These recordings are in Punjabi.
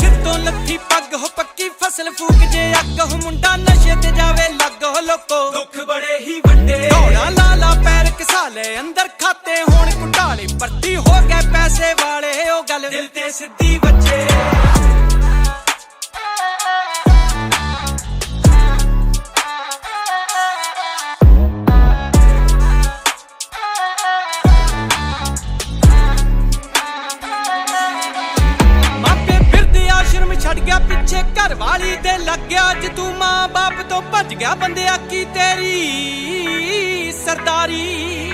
ਸਿਰ ਤੋਂ ਲੱਥੀ ਪੱਗ ਹੋ ਪੱਕੀ ਫਸਲ ਫੂਕ ਜੇ ਅੱਗ ਹੋ ਮੁੰਡਾ ਨਸ਼ੇ ਤੇ ਜਾਵੇ ਲੱਗ ਹੋ ਲੋਕੋ। ਦੁੱਖ ਬੜੇ ਹੀ ਵੱਡੇ। ਢੋੜਾ ਲਾਲਾ ਪੈਰ ਕਿਸਾਲੇ ਅੰਦਰ ਖਾਤੇ ਹੋਣ ਘੁਟਾਲੇ ਭਰਤੀ ਹੋ ਗਏ ਪੈਸੇ ਵਾਲੇ ਉਹ ਗੱਲ ਦਿਲ ਤੇ ਸਿੱਧੀ ਗਿਆ ਪਿੱਛੇ ਘਰ ਵਾਲੀ ਦੇ ਲੱਗਿਆ ਅੱਜ ਤੂੰ ਮਾਂ ਬਾਪ ਤੋਂ ਭੱਜ ਗਿਆ ਬੰਦਿਆ ਕੀ ਤੇਰੀ। ਸਰਦਾਰੀ।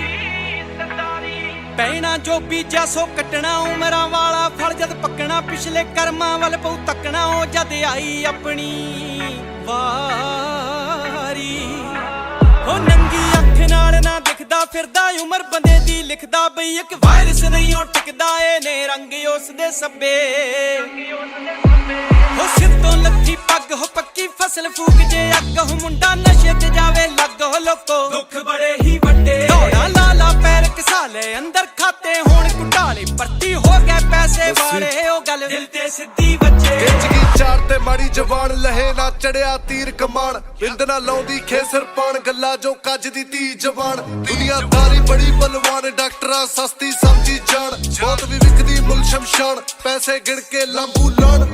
ਪੈਣਾ ਜੋ ਬੀਜਾ ਸੋ ਕੱਟਣਾ ਉਮਰਾਂ ਵਾਲਾ ਫਲ ਜਦ ਪੱਕਣਾ ਪਿਛਲੇ ਕਰਮਾਂ ਵੱਲ ਪਉ ਤੱਕਣਾ ਉਹ ਜਦ ਆਈ ਆਪਣੀ ਵਾਰੀ। ਉਹ ਨੰਗੀ ਅੱਖ ਨਾਲ ਨਾ ਦਿਖਦਾ ਫਿਰਦਾ, ਉਮਰ ਬੰਦੇ ਦੀ ਲਿਖਦਾ ਬਈ ਇੱਕ ਵਾਇਰਸ ਨਹੀਂ, ਉਹ ਟਿਕਦਾ ਏ ਨੇ ਰੰਗ ਉਸ ਦੇ ਸੱਬੇ। ਫਸਲ ਫੂਕ ਜੇ ਅੱਗ ਹੋ ਮੁੰਡਾ ਨਸ਼ੇ ਤੇ ਜਾਵੇ ਲੱਗ ਹੋ ਲੋਕੋ। ਦੁੱਖ ਬੜੇ ਹੀ ਵੱਡੇ। ਢੋੜਾ ਲਾਲਾ ਪੈਰ ਕਿਸਾਲੇ ਅੰਦਰ ਖਾਤੇ ਹੋਣ ਘੁਟਾਲੇ ਭਰਤੀ ਹੋ ਗਏ ਪੈਸੇ ਵਾਲੇ ਉਹ ਗੱਲ ਦਿਲ ਤੇ ਸਿੱਧੀ ਵੱਜੇ। ਜ਼ਿੰਦਗੀ ਚਾਰ ਤੇ ਮਾੜੀ ਜਵਾਨ ਲਹੇ ਨਾ ਚੜਿਆ ਤੀਰ ਕਮਾਨ ਬਿੰਦ ਨਾ ਲਾਉਂਦੀ ਖੇਸਰ ਪਾਣ ਗੱਲਾਂ ਜੋ ਕੱਜ ਦੀ ਧੀ ਜਵਾਨ। ਦੁਨੀਆਦਾਰੀ ਬੜੀ ਬਲਵਾਨ ਡਾਕਟਰਾਂ ਸਸਤੀ ਸਮਝੀ ਜਾਣ। ਬਹੁਤ ਵੀ ਵਿਕਦੀ ਮੁੱਲ ਸ਼ਮਸ਼ਾਨ ਪੈਸੇ ਗਿਣ ਕੇ ਲੰਬੂ ਲਾਣ।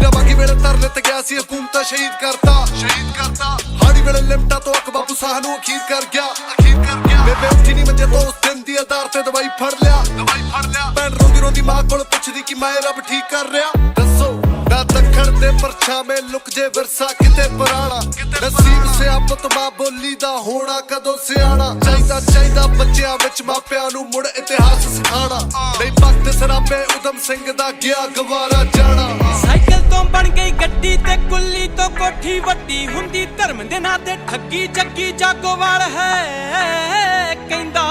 ਵੀਰਾ ਬਾਗੀ ਵੇਲੇ ਤਰਲੇ ਤੇ ਗਿਆ ਸੀ ਹਕੂਮਤਾਂ ਸ਼ਹੀਦ ਕਰਤਾ। ਸ਼ਹੀਦ ਕਰਤਾ। ਹਾੜੀ ਵੇਲੇ ਲਿਮਟਾ ਤੋਂ ਅਕ ਬਾਪੂ ਸਾਹ ਨੂੰ ਅਖੀਰ ਕਰ ਗਿਆ। ਅਖੀਰ ਕਰ ਗਿਆ। ਬੇਬੇ ਉੱਠੀ ਨਹੀਂ ਮੰਜੇ ਤੋਂ ਉਸ ਦਿਨ ਦੀ ਆਧਾਰ ਤੇ ਦਵਾਈ ਫੜ ਲਿਆ। ਦਵਾਈ ਫੜ ਲਿਆ। ਭੈਣ ਰੋਂਦੀ ਰੋਂਦੀ ਮਾਂ ਕੋਲ ਪੁੱਛਦੀ ਕਿ ਮੈਂ ਰੱਬ ਠੀਕ ਕਰ ਰਿਹਾ। ਦੱਸੋ ਨਾ ਦੱਖਣ ਦੇ ਪਰਛਾਵੇਂ ਲੁਕ ਜੇ ਵਿਰਸਾ ਕਿਤੇ ਪੁਰਾਣਾ। ਨਸੀਬ ਸਿਆਪਤ ਮਾਂ ਬੋਲੀ ਦਾ ਹੋਣਾ ਕਦੋਂ ਸਿਆਣਾ। ਚਾਹੀਦਾ ਚਾਹੀਦਾ ਬੱਚਿਆਂ ਵਿੱਚ ਮਾਪਿਆਂ ਨੂੰ ਮੁੜ ਇਤਿਹਾਸ ਸਿਖਾਣਾ ਨਹੀਂ ਵਕਤ ਸਰਾਬੇ ਉਦਮ ਸਿੰਘ ਦਾ ਗਿਆ ਗਵਾਰਾ ਜਾਣਾ। ਸਾਈਕਲ ਤੋਂ ਬਣ ਗਈ ਗੱਡੀ ਤੇ ਕੁੱਲੀ ਤੋਂ ਕੋਠੀ ਵੱਡੀ। ਹੁੰਦੀ ਧਰਮ ਦੇ ਨਾਂ ਤੇ ਠੱਗੀ ਜੱਗੀ ਜਾਗੋਵਾਲ ਹੈ, ਕਹਿੰਦਾ।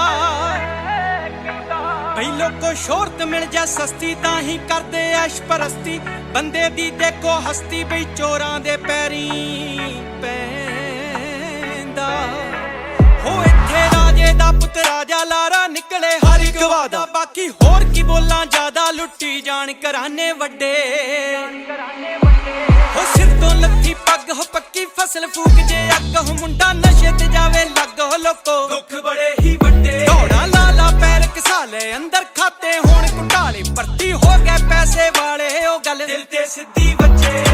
ਬਈ ਲੋਕੋ ਸ਼ੋਹਰਤ ਮਿਲ ਜਾ ਸਸਤੀ, ਤਾਂ ਹੀ ਕਰਦੇ ਐਸ਼ ਪਰਸਤੀ। ਬੰਦੇ ਦੀ ਦੇਖੋ ਹਸਤੀ ਬਈ ਚੋਰਾਂ ਦੇ ਪੈਰੀ ਪੈਂਦਾ। ਹੋ ਇੱਥੇ ਰਾਜੇ ਦਾ ਪੁੱਤ ਰਾਜਾ ਲਾਰਾ ਨਿਕਲੇ ਟੁੱਟੀ ਜਾਣ ਘਰਾਨੇ ਵੱਡੇ। ਹੋ ਸਿਰ ਤੋਂ ਲੱਥੀ ਪੱਗ ਹੋ ਪੱਕੀ ਫਸਲ ਫੂਕ ਜੇ ਅੱਗ ਹੋ ਮੁੰਡਾ ਨਸ਼ੇ ਤੇ ਜਾਵੇ ਲੱਗ ਹੋ ਲੋਕੋ। ਦੁੱਖ ਬੜੇ ਹੀ ਵੱਡੇ। ਢੋੜਾ ਲਾਲਾ ਪੈਰ ਕਿਸਾ ਅੰਦਰ ਖਾਤੇ ਹੋਣ ਘੁਟਾਲੇ। ਪਰਤੀ ਹੋ ਗਏ ਪੈਸੇ ਵਾਲੇ ਉਹ ਗੱਲ ਦਿਲ ਤੇ ਸਿੱਧੀ ਵੱਜੇ।